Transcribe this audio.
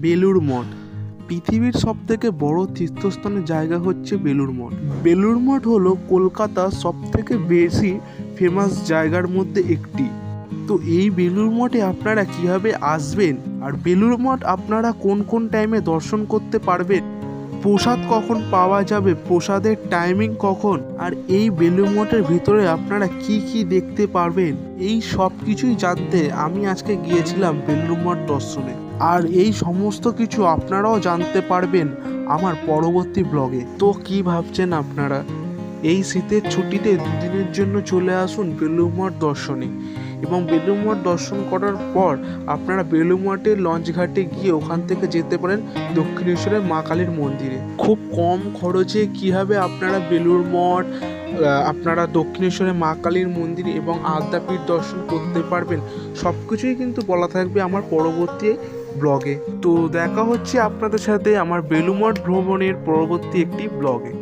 বেলুড় মঠ। পৃথিবীর সবথেকে বড় তীর্থস্থানের জায়গা হচ্ছে বেলুড় মঠ। বেলুড় মঠ হলো কলকাতা সবথেকে বেশি ফেমাস জায়গার মধ্যে একটি। তো এই বেলুড় মঠে আপনারা কীভাবে আসবেন? আর বেলুড় মঠ আপনারা কোন কোন টাইমে দর্শন করতে পারবেন? প্রসাদ কখন পাওয়া যাবে? প্রসাদের টাইমিং কখন? আর এই বেলুড় মঠের ভিতরে আপনারা কি কি দেখতে পারবেন? এই সব কিছুই জানতে আমি আজকে গিয়েছিলাম বেলুড় মঠ দর্শনে। আর এই সমস্ত কিছু আপনারাও জানতে পারবেন আমার পরবর্তী ব্লগে। তো কি ভাবছেন আপনারা? এই শীতের ছুটিতে দুদিনের জন্য চলে আসুন বেলুড় মঠ দর্শনে। এবং বেলুড় মঠ দর্শন করার পর আপনারা বেলুড় মঠের লঞ্চ ঘাটে গিয়ে ওখান থেকে যেতে পারেন দক্ষিণেশ্বরের মা কালীর মন্দিরে। খুব কম খরচে কীভাবে আপনারা বেলুড় মঠ আপনারা দক্ষিণেশ্বরের মা কালীর মন্দির এবং আদ্যাপীঠ দর্শন করতে পারবেন সব কিছুই কিন্তু বলা থাকবে আমার পরবর্তী ব্লগে। তো দেখা হচ্ছে আপনাদের সাথে আমার বেলুমঠ ভ্রমণের পরবর্তী একটি ব্লগে।